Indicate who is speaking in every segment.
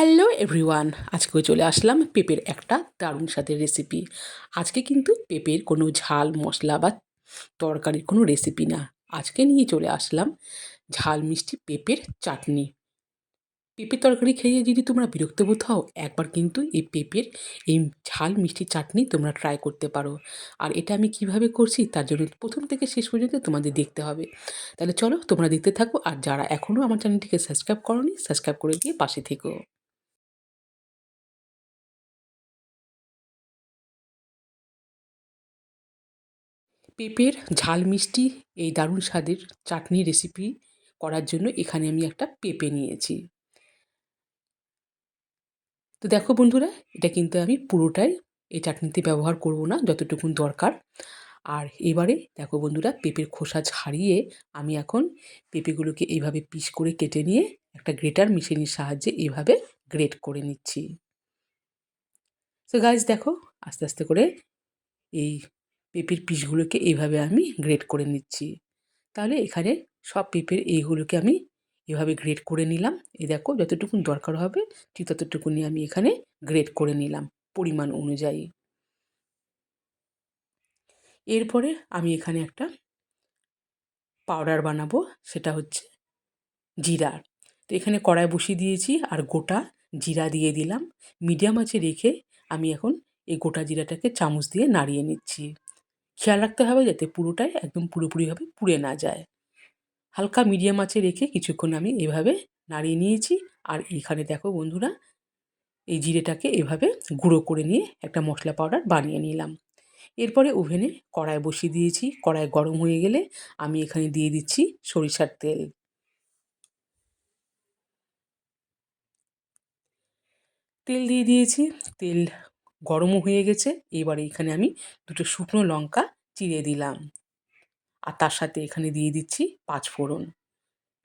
Speaker 1: Hello everyone আজকেও চলে আসলাম পেঁপের একটা দারুণ স্বাদের রেসিপি আজকে কিন্তু পেঁপের কোনো ঝাল, মশলা বা তরকারির কোনো রেসিপি না। আজকে নিয়ে চলে আসলাম ঝাল মিষ্টি পেঁপের চাটনি। পেঁপের তরকারি খেয়ে যদি তোমরা বিরক্ত বোধ হও, একবার কিন্তু এই পেঁপের এই ঝাল মিষ্টি চাটনি তোমরা ট্রাই করতে পারো। আর এটা আমি কীভাবে করছি, তার জন্য প্রথম থেকে শেষ পর্যন্ত তোমাদের দেখতে হবে। তাহলে চলো তোমরা দেখতে থাকো, আর যারা এখনও আমার চ্যানেলটিকে সাবস্ক্রাইব করনি সাবস্ক্রাইব করে দিয়ে পাশে থেকো। পেঁপের ঝাল মিষ্টি, এই দারুণ স্বাদের চাটনি রেসিপি করার জন্য এখানে আমি একটা পেঁপে নিয়েছি। তো দেখো বন্ধুরা, এটা কিন্তু আমি পুরোটাই এই চাটনিতে ব্যবহার করব না যতটুকু দরকার। আর এবারে দেখো বন্ধুরা, পেঁপের খোসা ছাড়িয়ে আমি এখন পেঁপেগুলোকে এইভাবে পিস করে কেটে নিয়ে একটা গ্রেটার মেশিনের সাহায্যে এইভাবে গ্রেট করে নিচ্ছি। তো গাছ দেখো, আস্তে আস্তে করে এই পেঁপের পিসগুলোকে এইভাবে আমি গ্রেট করে নিচ্ছি। তাহলে এখানে সব পেঁপের এইগুলোকে আমি এভাবে গ্রেট করে নিলাম। এই দেখো যতটুকুন দরকার হবে ঠিক ততটুকুনি আমি এখানে গ্রেট করে নিলাম পরিমাণ অনুযায়ী। এরপরে আমি এখানে একটা পাউডার বানাবো, সেটা হচ্ছে জিরা। তো এখানে কড়াই বসিয়ে দিয়েছি আর গোটা জিরা দিয়ে দিলাম। মিডিয়াম আঁচে রেখে আমি এখন এই গোটা জিরাটাকে চামচ দিয়ে নাড়িয়ে নিচ্ছি। খেয়াল রাখতে হবে যাতে পুরোটাই একদম পুরোপুরিভাবে পুড়ে না যায়। হালকা মিডিয়াম আঁচে রেখে কিছুক্ষণ আমি এভাবে নাড়িয়ে নিয়েছি। আর এখানে দেখো বন্ধুরা, এই জিরেটাকে এভাবে গুঁড়ো করে নিয়ে একটা মশলা পাউডার বানিয়ে নিলাম। এরপরে ওভেনে কড়াই বসিয়ে দিয়েছি। কড়াই গরম হয়ে গেলে আমি এখানে দিয়ে দিচ্ছি সরিষার তেল। তেল দিয়ে দিয়েছি। তেল গরমও হয়ে গেছে। এবারে এখানে আমি দুটো শুকনো লঙ্কা চিড়ে দিলাম। আর তার সাথে এখানে দিয়ে দিচ্ছি পাঁচ ফোড়ন।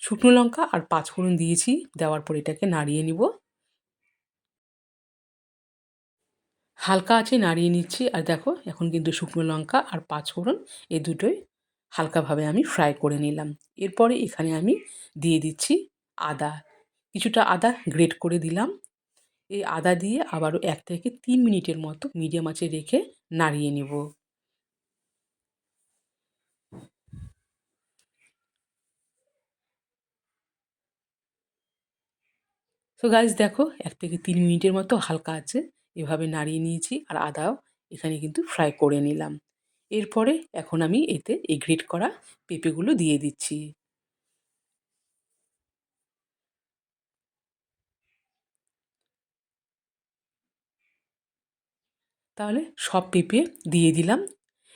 Speaker 1: শুকনো লঙ্কা আর পাঁচ ফোড়ন দিয়েছি, দেওয়ার পর এটাকে নাড়িয়ে নিব। হালকা আছে নাড়িয়ে নিচ্ছি। আর দেখো, এখন কিন্তু শুকনো লঙ্কা আর পাঁচ ফোড়ন এই দুটোই হালকাভাবে আমি ফ্রাই করে নিলাম। এরপরে এখানে আমি দিয়ে দিচ্ছি আদা। কিছুটা আদা গ্রেট করে দিলাম। এই আদা দিয়ে আবারও এক থেকে তিন মিনিটের মতো মিডিয়াম আঁচে রেখে নাড়িয়ে নেব। তো গাছ দেখো, এক থেকে তিন মিনিটের মতো হালকা আছে, এভাবে নাড়িয়ে নিয়েছি আর আদাও এখানে কিন্তু ফ্রাই করে নিলাম। এরপরে এখন আমি এতে এই গ্রেট করা পেঁপেগুলো দিয়ে দিচ্ছি। তাহলে সব পেঁপে দিয়ে দিলাম।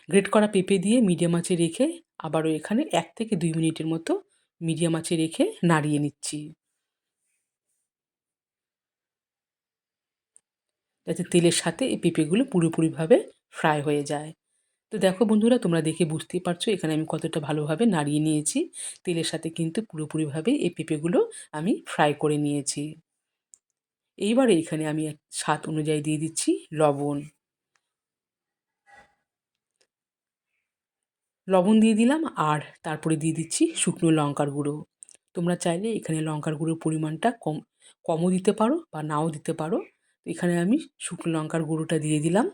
Speaker 1: গ্রেট করা পেঁপে দিয়ে মিডিয়াম আঁচে রেখে আবারও এখানে এক থেকে দুই মিনিটের মতো মিডিয়াম আঁচে রেখে নাড়িয়ে নিচ্ছি। যাতে তেলের সাথে এই পেঁপেগুলো পুরোপুরিভাবে ফ্রাই হয়ে যায়। তো দেখো বন্ধুরা, তোমরা দেখে বুঝতেই পারছ এখানে আমি কতটা ভালোভাবে নাড়িয়ে নিয়েছি। তেলের সাথে কিন্তু পুরোপুরিভাবে এই পেঁপেগুলো আমি ফ্রাই করে নিয়েছি। এইবারে এখানে আমি স্বাদ অনুযায়ী দিয়ে দিচ্ছি লবণ। লবণ দিয়ে দিলাম আর তারপরে দিয়ে দিচ্ছি শুকনো লঙ্কার গুঁড়ো। তোমরা চাইলে এখানে লঙ্কার গুঁড়োর পরিমাণটা কম, কমও দিতে পারো বা নাও দিতে পারো। এখানে আমি শুকনো লঙ্কার গুঁড়োটা দিয়ে দিলাম।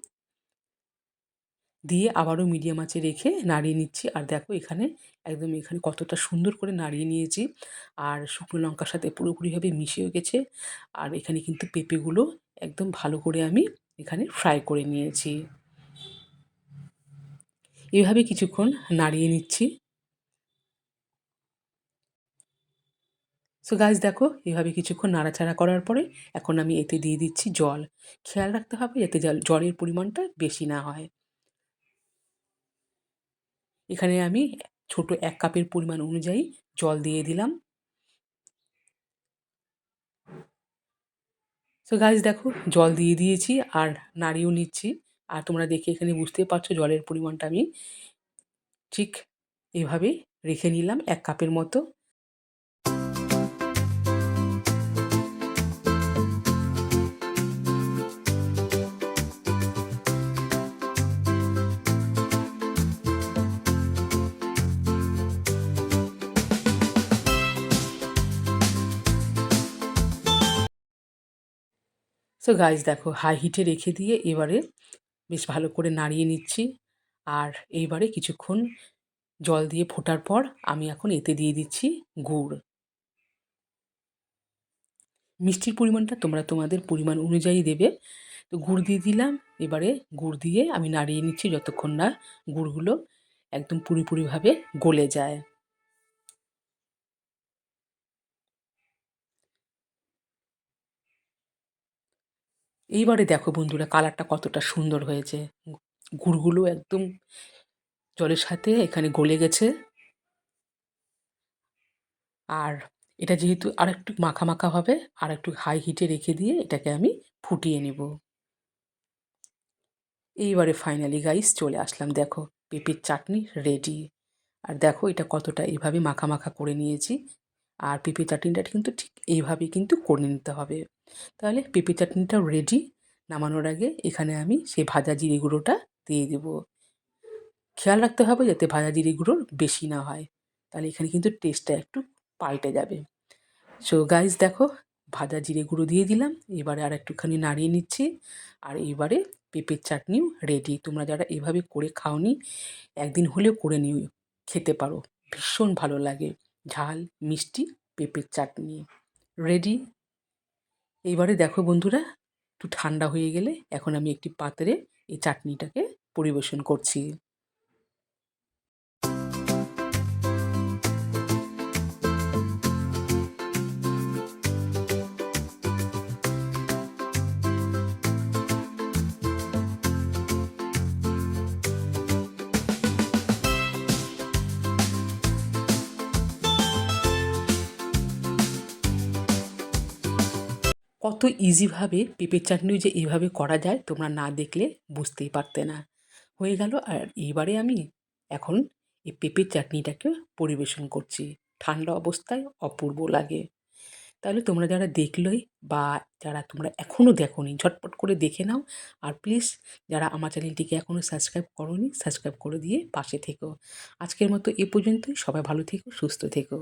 Speaker 1: দিয়ে আবারও মিডিয়াম আঁচে রেখে নাড়িয়ে নিচ্ছি। আর দেখো এখানে একদম এখানে কতটা সুন্দর করে নাড়িয়ে নিয়েছি। আর শুকনো লঙ্কার সাথে পুরোপুরিভাবে মিশেও গেছে। আর এখানে কিন্তু পেঁপেগুলো একদম ভালো করে আমি এখানে ফ্রাই করে নিয়েছি। এভাবে কিছুক্ষণ নাড়িয়ে নিচ্ছি। সো গাছ দেখো এভাবে কিছুক্ষণ নাড়াচাড়া করার পরে এখন আমি এতে দিয়ে দিচ্ছি জল। খেয়াল রাখতে হবে যাতে জলের পরিমাণটা বেশি না হয়। এখানে আমি ছোট এক কাপের পরিমাণ অনুযায়ী জল দিয়ে দিলাম। সো গাছ দেখো, জল দিয়ে দিয়েছি আর নাড়িয়েও নিচ্ছি। আর তোমরা দেখে এখানে বুঝতেই পারছ জলের পরিমাণটা আমি ঠিক এভাবে রেখে নিলাম এক কাপের মতো। সো গাইজ দেখো হাই হিটে রেখে দিয়ে এবারে বেশ ভালো করে নাড়িয়ে নিচ্ছি। আর এইবারে কিছুক্ষণ জল দিয়ে ফোটার পর আমি এখন এতে দিয়ে দিচ্ছি গুড়। মিষ্টির পরিমাণটা তোমরা তোমাদের পরিমাণ অনুযায়ী দেবে। তো গুড় দিয়ে দিলাম, এবারে গুড় দিয়ে আমি নাড়িয়ে নিচ্ছি যতক্ষণ না গুড়গুলো একদম পুরোপুরিভাবে গলে যায়। এইবারে দেখো বন্ধুরা কালারটা কতটা সুন্দর হয়েছে। গুড়গুলো একদম জলের সাথে এখানে গলে গেছে। আর এটা যেহেতু আর একটু মাখা মাখা হবে আর একটু হাই হিটে রেখে দিয়ে এটাকে আমি ফুটিয়ে নেব। এইবারে ফাইনালি গাইস চলে আসলাম দেখো, পেঁপের চাটনি রেডি আর দেখো এটা কতটা এইভাবে মাখা মাখা করে নিয়েছি। আর পেঁপে চাটনিটা কিন্তু ঠিক এইভাবেই কিন্তু করে নিতে হবে। তাহলে পেঁপে চাটনিটাও রেডি নামানোর আগে এখানে আমি সেই ভাজা জিরে গুঁড়োটা দিয়ে দেবো। খেয়াল রাখতে হবে যাতে ভাজা জিরে গুঁড়োর বেশি না হয়, তাহলে এখানে কিন্তু টেস্টটা একটু পাল্টে যাবে। সো গাইস দেখো ভাজা জিরে গুঁড়ো দিয়ে দিলাম, এবারে আর একটুখানি নাড়িয়ে নিচ্ছি, আর এবারে পেঁপের চাটনিও রেডি তোমরা যারা এভাবে করে খাওনি, একদিন হলেও করে নিও, খেতে পারো, ভীষণ ভালো লাগে ঝাল, মিষ্টি পেঁপের চাটনি। রেডি এইবারে দেখো বন্ধুরা, একটু ঠান্ডা হয়ে গেলে এখন আমি একটি পাত্রে এই চাটনিটাকে পরিবেশন করছি। কত ইজিভাবে পেঁপের চাটনিও যে এভাবে করা যায় তোমরা না দেখলে বুঝতেই পারতে না। হয়ে গেল আর এইবারে আমি এখন এই পেঁপের চাটনিটাকে পরিবেশন করছি। ঠান্ডা অবস্থায় অপূর্ব লাগে। তাহলে তোমরা যারা দেখলোই বা যারা তোমরা এখনও দেখোনি, ঝটপট করে দেখে নাও। আর প্লিজ যারা আমার চ্যানেলটিকে এখনও সাবস্ক্রাইব করোনি সাবস্ক্রাইব করে দিয়ে পাশে থেকো। আজকের মতো এ পর্যন্তই। সবাই ভালো থেকো, সুস্থ থেকো।